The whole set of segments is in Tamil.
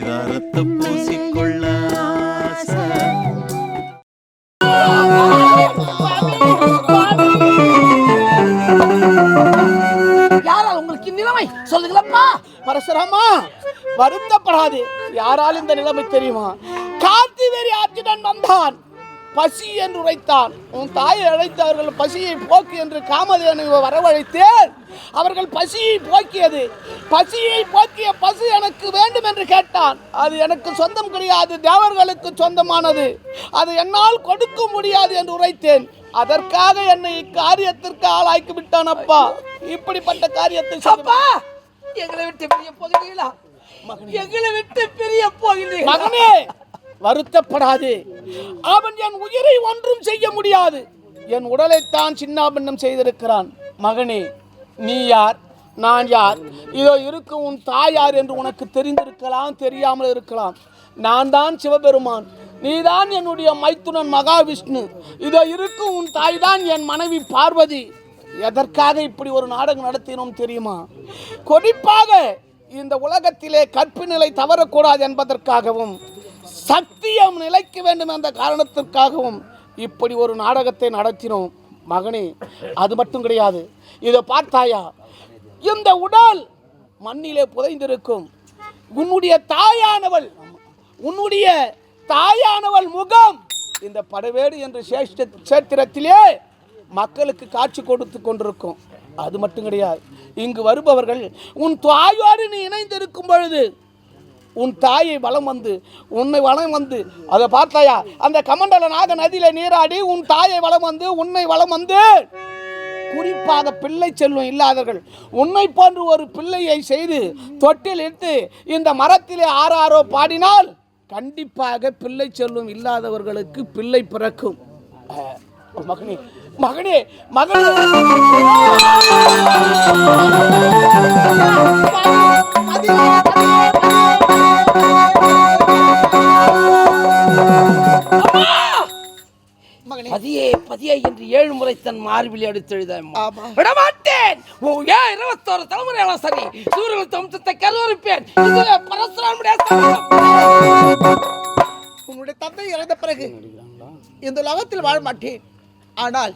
பரிதாரத்தை பூசிக்கொள்ள யாரால் உங்களுக்கு நிலைமை சொல்லுங்களப்பா. பரசுராமா வருத்தப்படாது. யாரால் இந்த நிலைமை தெரியுமா? கார்த்திவேரி ஆற்றிடன் வந்தான். பசி என்று உரைத்தான். உன் தாயை அழைத்து பசியை போக்கு என்று காமதேனு வரவழைத்தேன். அவர்கள் பசியை போக்கியது. பசியை போக்கிய பசு எனக்கு வேண்டும் என்று கேட்டான். அது எனக்கு சொந்தம் கிடையாது தேவர்களுக்கு சொந்தமானது. அது என்னால் கொடுக்க முடியாது என்று உரைத்தேன். அதற்காக என்னை இக்காரியத்திற்கு ஆளாக்கி விட்டான் அப்பா. இப்படிப்பட்ட காரியத்தை அப்பா! எங்களை விட்டு பிரிய போகிறீங்களா எங்களை விட்டு பிரிய போகிறீர்கள்? மகனே வருத்தப்படாதே. அவன் என் உயிரை ஒன்றும் செய்ய முடியாது. என் உடலைத்தான் சின்னாபின்னம் செய்திருக்கிறான். மகனே நீ யார்? நான் யார்? இதோ இருக்கும் உன் தாய் யார் என்று உனக்கு தெரிந்திருக்கலாம் தெரியாமல் இருக்கலாம். நான் தான் சிவபெருமான். நீதான் என்னுடைய மைத்துனன் மகாவிஷ்ணு. இதோ இருக்கும் உன் தாய் தான் என் மனைவி பார்வதி. எதற்காக இப்படி ஒரு நாடகம் நடத்தினோம் தெரியுமா? குறிப்பாக இந்த உலகத்திலே கற்பு நிலை தவறக்கூடாது என்பதற்காகவும் சத்தியம் நிலைக்க வேண்டும் என்ற காரணத்திற்காகவும் இப்படி ஒரு நாடகத்தை நடத்தினோம். மகனே அது மட்டும் கிடையாது. இதை பார்த்தாயா? இந்த உடல் மண்ணிலே புதைந்திருக்கும். உன்னுடைய தாயானவள் உன்னுடைய தாயானவள் முகம் இந்த படவேடு என்ற சேஷ்ட சேத்திரத்திலே மக்களுக்கு காட்சி கொடுத்து கொண்டிருக்கும். அது மட்டும் கிடையாது. இங்கு வருபவர்கள் உன் தாயோடு நீ இணைந்திருக்கும் பொழுது உன் தாயை வலம் வந்து உன்னை வளம் வந்து. அதை பார்த்தாயா? அந்த கமண்டல நாக நதியில நீராடி உன் தாயை வலம் வந்து உன்னை வலம் வந்து. குறிப்பாக பிள்ளை செல்வம் இல்லாதவர்கள் உன்னை போன்று ஒரு பிள்ளையை செய்து தொட்டில் இட்டு இந்த மரத்திலே ஆறாரோ பாடினால் கண்டிப்பாக பிள்ளை செல்வம் இல்லாதவர்களுக்கு பிள்ளை பிறக்கும். மகனே மகனே மகனே. பதியே பதியே என்று ஏழு முறை தன் மார்பில் எடுத்து எழுத விடமாட்டேன். ஏன் இருபத்தோரு தலைமுறையாலும் சரி. சூரியன் தம்சத்தை கருவறுப்பேன். பரசுராமுடைய. உன்னுடைய தந்தை இறந்த பிறகு இந்த உலகத்தில் வாழ மாட்டேன். ஆனால்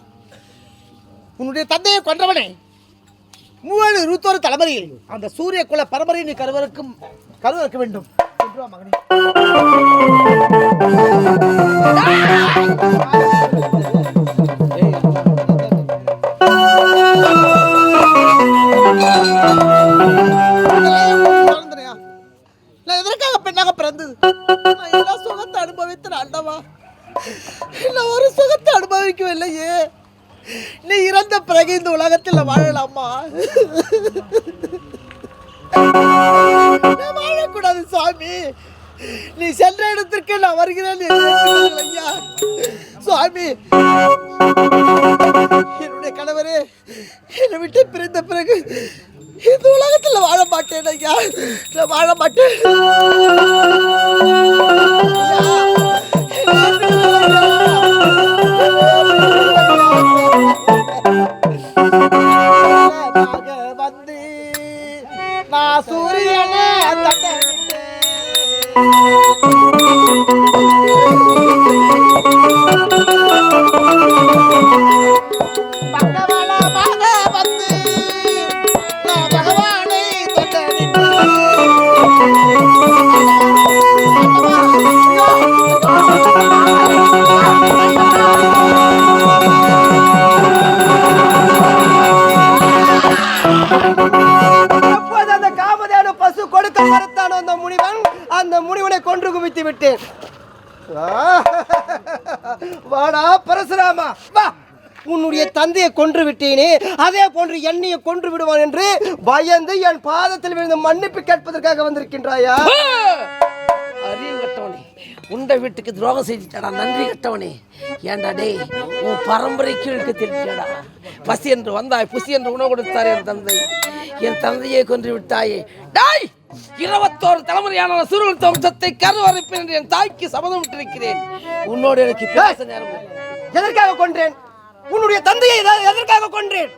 உன்னுடைய தந்தையை கொன்றவனே. மூணு இருபத்தோரு தலைமுறையில் அந்த சூரிய குல பரம்பரை நீ கருவறுக்கும் கருவறுக்க வேண்டும். மகனே. நீ இறந்த பிறகு இந்த உலகத்தில் வாழலாமா? வாழக்கூடாது சாமி. நீ சென்ற இடத்திற்கு நான் வருகிறேன் ஐயா. சுவாமி என்னுடைய கணவரே என்னை விட்டு பிரிந்த பிறகு இந்த உலகத்தில் வாழ மாட்டேன் ஐயா. நான் வாழ மாட்டேன். கொடுக்க அந்த முனிவன்? அந்த முனிவனை கொன்று குவித்து விட்டேன். வாடா பரசுராமா. வா. உன்னுடைய தந்தையை கொன்று விட்டேனே. அதே போன்று என்னையை கொன்று விடுவான் என்று பயந்து என் பாதத்தில் விழுந்து மன்னிப்பு கேட்பதற்காக வந்திருக்கின்றாயா? அறிவு கட்டவனே உண்ட வீட்டுக்கு துரோகம் செய்துட்டாடா நன்றி கட்டவனே. ஏண்டா டேய் உன் பரம்பரை கீழ்க்கு திருட்டியாடா பசி என்று வந்தாய் புசி என்று உணவு கொடுத்தார் என் தந்தை. என் தந்தையை கொன்று விட்டாயே. டாய்! இருபத்தோரு தலைமுறையான சுருள் தம்சத்தை கருவறுப்பேன் என்று என் தாய்க்கு சபதம் விட்டிருக்கிறேன். உன்னோடு எனக்கு பேச நேரம். எதற்காக கொன்றேன்? உன்னுடைய தந்தையை எத- எதற்காக கொன்றேன்?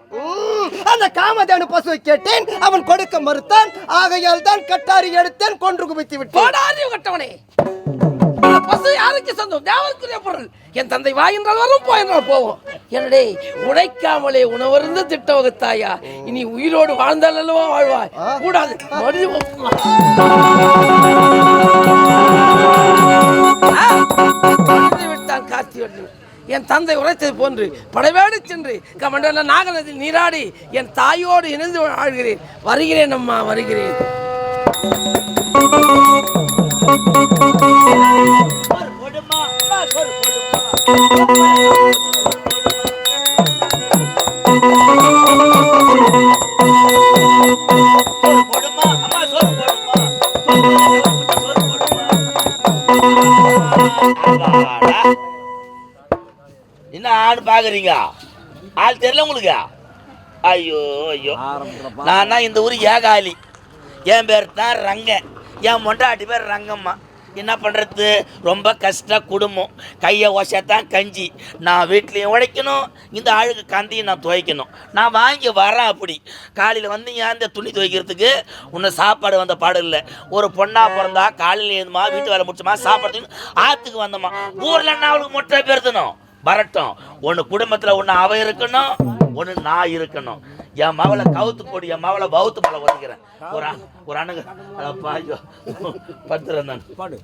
அந்த காமதேனு பசுவை கேட்டேன். அவன் கொடுக்க மறுத்தான். ஆகையால் தான் கட்டாரி எடுத்தேன். கொன்று குவித்து போடாரி கட்டவனே. பசு யாருக்கு சொந்தம் தேவருக்குரிய பொருள். என் தந்தை வா என்றால் வரும் போ என்றால் போவோம். என்னடே உழைக்காமலே உணவருந்து திட்ட வகுத்தாயா இனி உயிரோடு வாழ்ந்தால் அல்லவா வாழ்வாய் கூடாது மறுத்து விட்டான் கார்த்திவன் என் தந்தை உரைத்தது போன்று படைவேடு சென்று கமண்டல நாகநதி நீராடி என் தாயோடு இணைந்து வாழ்கிறேன். வருகிறேன் அம்மா வருகிறேன். என்ன ஆடு பாக்குறீங்க? ஆள் தெரியல உங்களுக்கு? ஐயோ ஐயோ. நான் தான் இந்த ஊர் ஏகாலி என் பேர் தான் ரங்கன். என் மொண்டாட்டி பேர் ரங்கம்மா. என்ன பண்ணுறது ரொம்ப கஷ்ட குடும்பம். கையை ஓசத்தான் கஞ்சி. நான் வீட்லேயும் உழைக்கணும் இந்த ஆளுக்கு கந்தையும் நான் துவைக்கணும். நான் வாங்கி வரேன் அப்படி. காலையில் வந்து ஏன் இந்த துணி துவைக்கிறதுக்கு? உன்னை சாப்பாடு வந்த பாடு இல்லை. ஒரு பொண்ணாக பிறந்தா காலையில் எழுதுமா வீட்டு வேலை முடிச்சுமா சாப்பாடு ஆற்றுக்கு வந்தோமா? ஊரில் என்ன அவளுக்கு முட்டை பெருத்தணும் வரட்டும். ஒன்று குடும்பத்தில் ஒன்று அவ இருக்கணும் ஒன்று நான் இருக்கணும். என் மவளை கவுத்து போடு என் மவளை பௌத்து மலை ஒதுக்கிறேன் ஒரு ஒரு அணுகு. அப்பா ஐயோ. பத்துறேன் நான். பாடு.